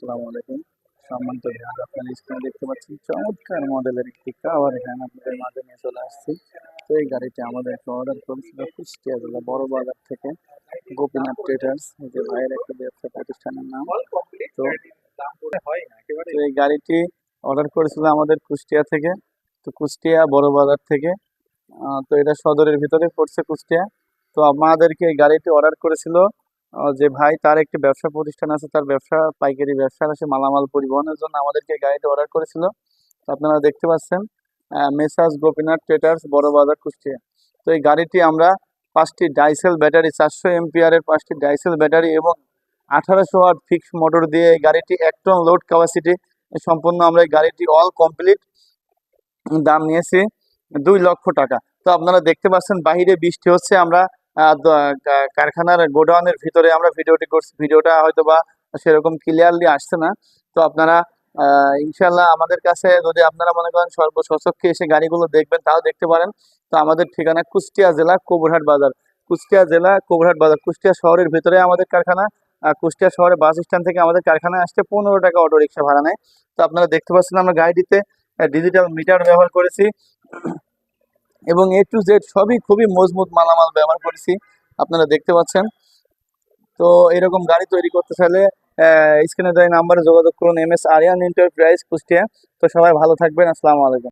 আসসালামু আলাইকুম। সম্মানিত ভিউয়ার আপনারা স্ক্রিনে দেখতে পাচ্ছেন চমৎকার মডেলের একটি কাভার ভ্যান আপনাদের মাঝে নিয়ে চলে আসছি। তো এই গাড়িটি আমাদেরকে অর্ডার করেছিল কুষ্টিয়া বড় বাজার থেকে গোপীনাথ ট্রেডার্স যে ভাইয়ের একটা ব্যবসা প্রতিষ্ঠানের নাম। তো এই গাড়িটি অর্ডার করেছিল আমাদের কুষ্টিয়া থেকে, তো কুষ্টিয়া বড় বাজার থেকে। তো এটা সদরের ভিতরে পড়ছে কুষ্টিয়া। তো আমাদেরকে এই গাড়িটি অর্ডার করেছিল যে ভাই তার একটি ব্যবসা প্রতিষ্ঠান আছে, তার ব্যবসা, পাইকারি ব্যবসা আছে মালামাল পরিবহনের জন্য আমাদেরকে গাড়িটি অর্ডার করেছিল। আপনারা দেখতে পাচ্ছেন মেসাজ গোপীনাথ, ট্রেটার্স, বড় বাজার, কুষ্টিয়া। তো এই গাড়িটি আমরা পাঁচটি ডাইসেল ব্যাটারি, চারশো এমপিআরের পাঁচটি ডাইসেল ব্যাটারি এবং আঠারোশো ওয়াট ফিক্স মোটর দিয়ে এই গাড়িটি এক টন লোড ক্যাপাসিটি সম্পূর্ণ আমরা এই গাড়িটি অল কমপ্লিট দাম নিয়েছি দুই লক্ষ টাকা। তো আপনারা দেখতে পাচ্ছেন, বাহিরে বৃষ্টি হচ্ছে, আমরা কারখানার গোডাউনের ভিতরে আমরা ভিডিওটি করছি। ভিডিওটা হয়তো বা সেরকম ক্লিয়ারলি আসছে না। তো আপনারা ইনশাল্লাহ আমাদের কাছে যদি আপনারা মনে করেন সর্বসচক্ষে এসে গাড়িগুলো দেখবেন, তাও দেখতে পারেন। তো আমাদের ঠিকানা কুষ্টিয়া জেলা কোবরহাট বাজার। কুষ্টিয়া জেলা কোবরহাট বাজার। কুষ্টিয়া শহরের ভিতরে আমাদের কারখানা কুষ্টিয়া শহরে বাস স্ট্যান্ড থেকে আমাদের কারখানায় আসতে পনেরো টাকা অটো রিক্সা ভাড়া নেয়। তো আপনারা দেখতে পাচ্ছেন আমরা গাড়িটিতে ডিজিটাল মিটার ব্যবহার করেছি। এবং এ টু জেড সবই খুবই মজবুত মালামাল ব্যবহার করেছি, আপনারা দেখতে পাচ্ছেন। তো এরকম গাড়ি তৈরি করতে চাইলে স্ক্রিনে দেওয়া নাম্বারে যোগাযোগ করুন M S Aryan enterprise Kushtia. তো সবাই ভালো থাকবেন, আসসালামু আলাইকুম।